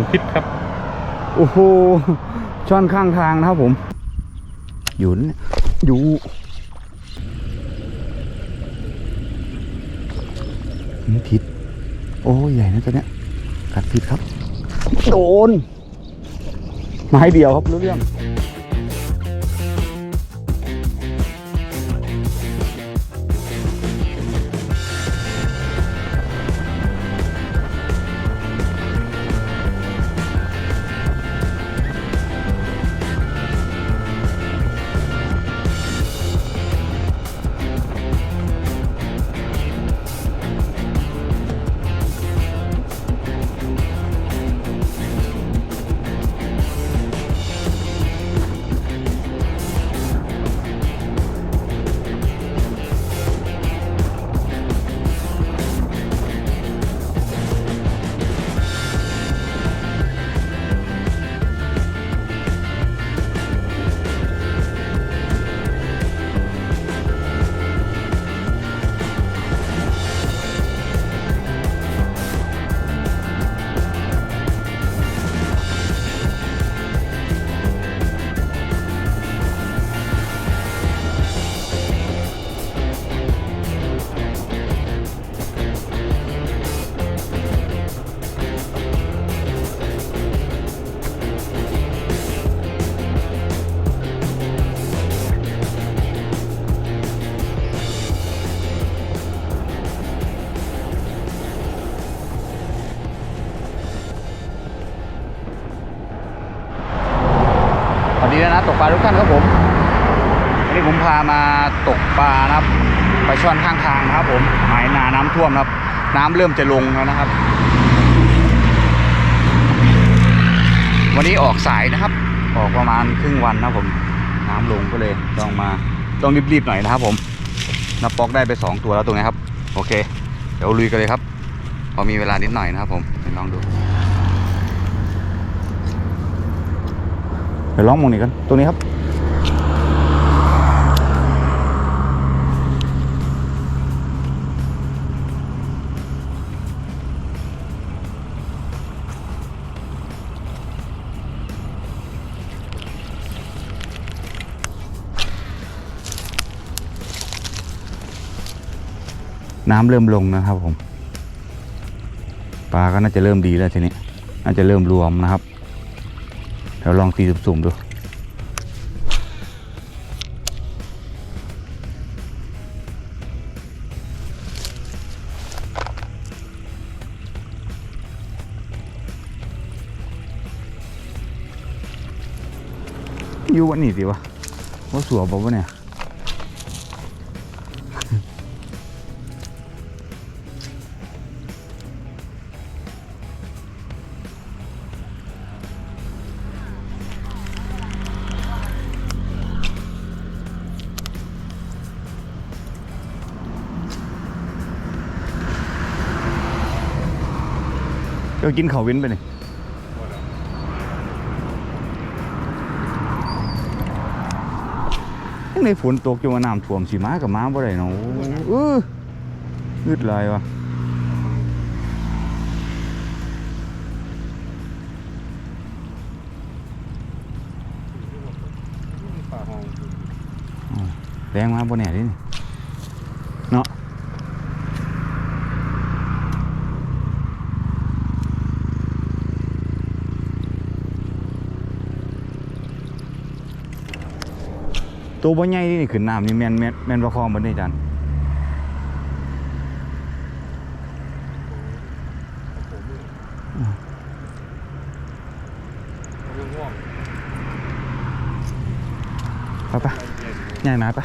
องพิษครับ โอ้โหช่อนข้างทางนะครับผม อยู่นั่นเนี่ยอยู่นี่ผิดโอ้ใหญ่นะตัวเนี้ยกัดผิดครับ โดนไม้เดียวครับรู้เรื่อง สวัสดีนะตกปลาทุกท่านครับผมวันนี้ผมพามาตกปลานะครับปลาช่อนข้างทางนะครับ ผมหมายนาน้ำท่วมนะครับ น้ำเริ่มจะลงแล้วนะครับ วันนี้ออกสายนะครับ ออกประมาณครึ่งวันนะครับผม น้ำลงก็เลยต้องมาต้องรีบๆหน่อยนะครับผมนับปอกได้ไปสองตัวแล้วตรงนี้ครับ โอเค เดี๋ยวลุยกันเลยครับ พอมีเวลานิดหน่อยนะครับผมลองดู เดี๋ยวลองมองนี่กันตรงนี้ครับ น้ำเริ่มลงนะครับผมปลาก็น่าจะเริ่มดีแล้วทีนี้ น่าจะเริ่มรวมนะครับ เดี๋ยวลองตีสุ่มๆดูอยู่วันนี้สิวะว่าสัวบอกว่าเนี่ย เดี๋ยวกินเขาวเว้นไปนี่ยังในฝนตกจนว่าน้ำท่วมสีม้ากับม้าบ่ได้เนาะเออยืดลายวะแรงมาบ่แน่ดินี่เนาะ ตัวบ่ใหญ่นี่ขึ้นน้ำนี่แม่นแม่นแม่นประคองบ่ได้จันไปปะใหญ่มาปะ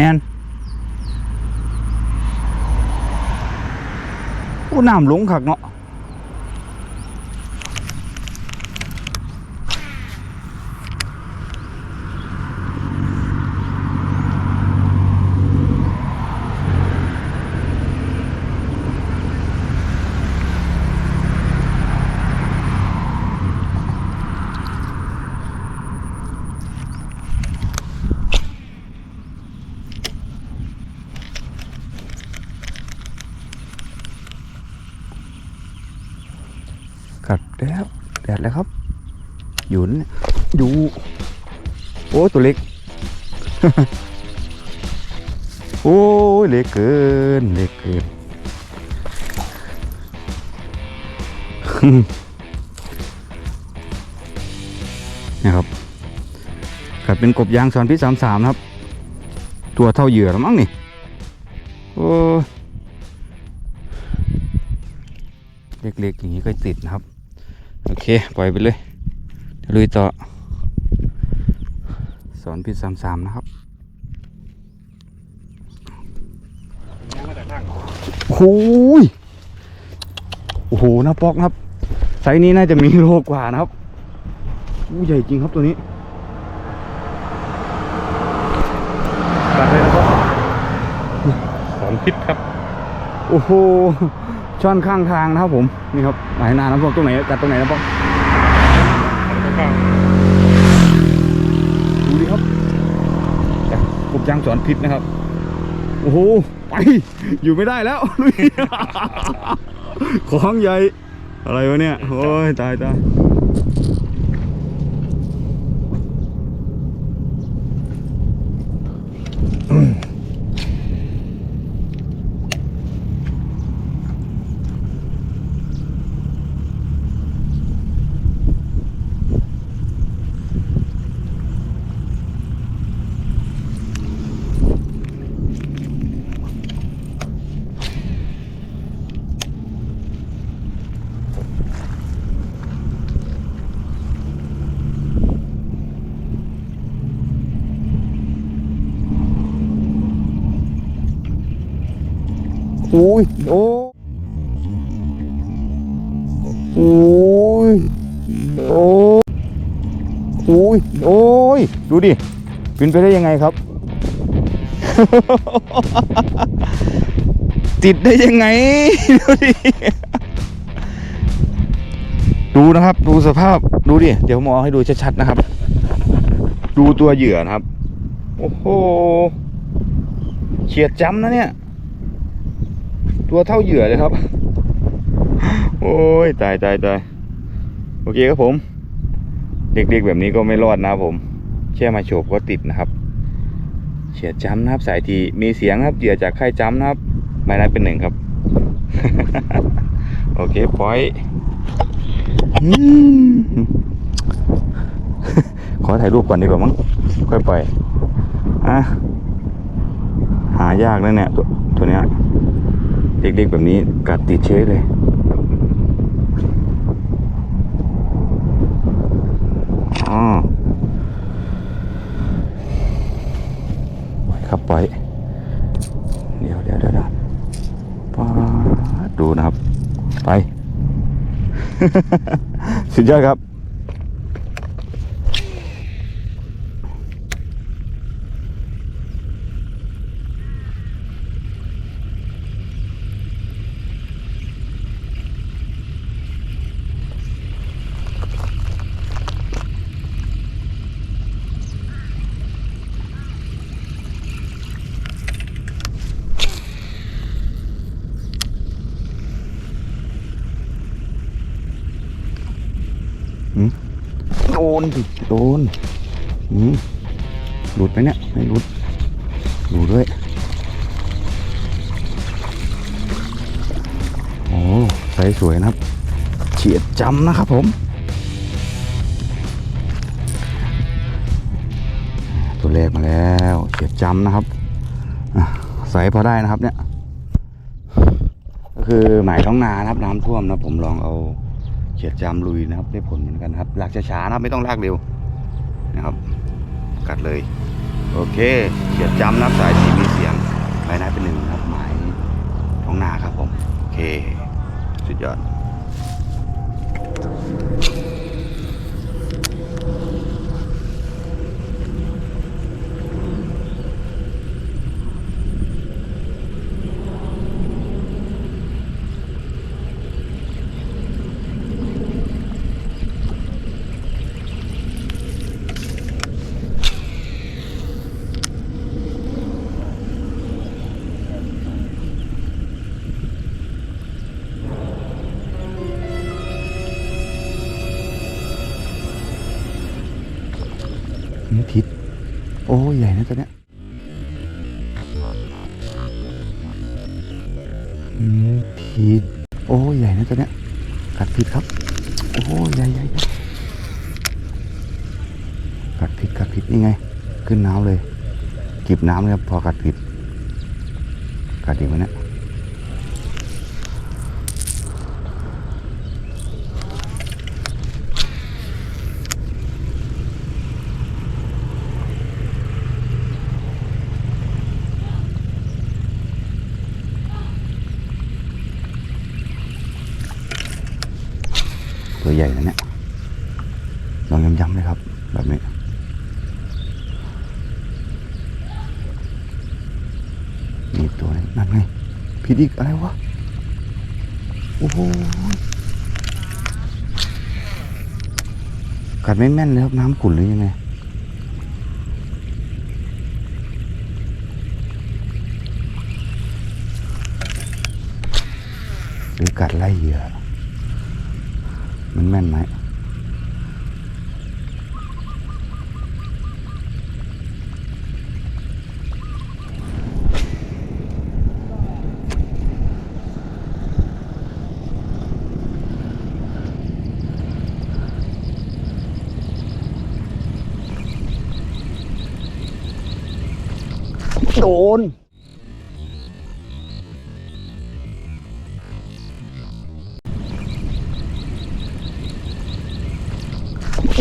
มนโอ้น้ำหลงขักเนาะ ดแล้วแดดแล้วครับ อยู่นอยู่ โอ้ตัวเล็ก โอ้ยเล็กเกินเล็กเกินนะครับกัดเป็นกบยางซอนพิษสามสามครับ ตัวเท่าเหยื่อแล้วมั้งนี่โอ้เล็กๆอย่างนี้ก็ติดนะครับ โอเค ปล่อยไปเลยเดี๋ยวลุยต่อ สอนพิษสามสามนะครับโอ้ยโอ้โหนะปอกนะครับ ไซส์นี้น่าจะมีโลกว่านะครับอู้ใหญ่จริงครับตัวนี้กัดเลยนะครับสอนพิษครับ โอ้โห ช่อนข้างทางนะครับผมนี่ครับหลายนานะพวกตรงไหนกัดตรงไหนนะพวกข้างดูดิครับกบยางสอนพิษนะครับโอ้โหไปอยู่ไม่ได้แล้วลุยของใหญ่อะไรวะเนี่ยโอ้ยตายตาย อุ้ยโอ้อ้ยโอ้โอ้ยโอ้ยดูดิเป็นไปได้ยังไงครับ ติดได้ยังไง ดูดิดูนะครับ ดูสภาพดูดิ เดี๋ยวผมเอาให้ดูชัดๆนะครับ ดูตัวเหยื่อนะครับ โอ้โหเฉียดจ้ำนะเนี่ย ตัวเท่าเหยื่อเลยครับ โอ้ยตายตายตายโอเคครับผม เด็กๆแบบนี้ก็ไม่รอดนะผมแค่มาโฉบก็ติดนะครับเฉียดจ้ำนะครับสายทีมีเสียงครับเหยื่อจากค่ายจ้ำนะครับหมายนั้นเป็นหนึ่งครับ โอเคปล่อยขอถ่ายรูปก่อนดีกว่ามั้งค่อยปล่อยอะหายากแล้วเนี่ยตัวตัวเนี้ย เด็กๆแบบนี้กัดติดเชื้อเลยอ๋อปครับปล่อย เดี๋ยวเดี๋ยวเดี๋ยวเดี๋ยวป๊าดดูนะครับ ไป สุดยอดครับ อ อืมโด นดิโดนอืมหลุดไหมเนี่ยไม่หลุดดูด้วยโอ้ใสสวยนะครับ เฉียดจำนะครับผมตัวเลขมาแล้วเฉียดจำนะครับใสพอได้นะครับเนี่ย ก็คือหมายท้องนานะครับน้ำท่วมนะผมลองเอา เฉียดจำลุยนะครับ ได้ผลเหมือนกันครับลากช้าๆนะครับไม่ต้องลากเร็วนะครับ กัดเลย โอเคเฉียดจำนะครับสายสีมี โอ้ใหญ่นะตัวเนี้ยอืมทิศโอ้ใหญ่นะตัวเนี้ยกัดผิดครับ โอ้ใหญ่ใหญ่กัดผิดกัดผิดนี่ไง ขึ้นน้ำเลย กิบน้ำเลยครับพอกัดผิดกัดดีกว่านี้ตัวใหญ่ นะเนี่ยลองย้ำๆเลยครับ แบบนี้นี่ตัวนี้นั่นไงผิดอีกอะไรวะ โอ้โหกัดไม่แม่นเลยครับ น้ำขุ่นหรือยังไงหรือกัดไล่เหยื่อ มันแม่นไหม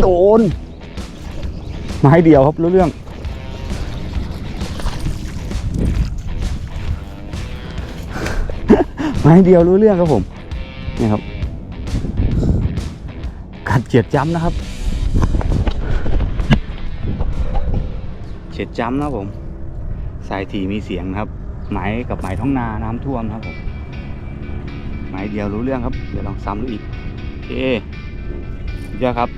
โดนไม้เดียวครับรู้เรื่อง ไม้เดียวรู้เรื่องครับผมนี่ครับ กัดเจียดจ้ำนะครับ เฉียดจ้ำนะผม สายทีมีเสียงนะครับไหมกับไหมท้องนาน้ำท่วมนะครับผมไหมเดียวรู้เรื่องครับ เดี๋ยวลองซ้ำดูอีกโอเคสุดยอดครับ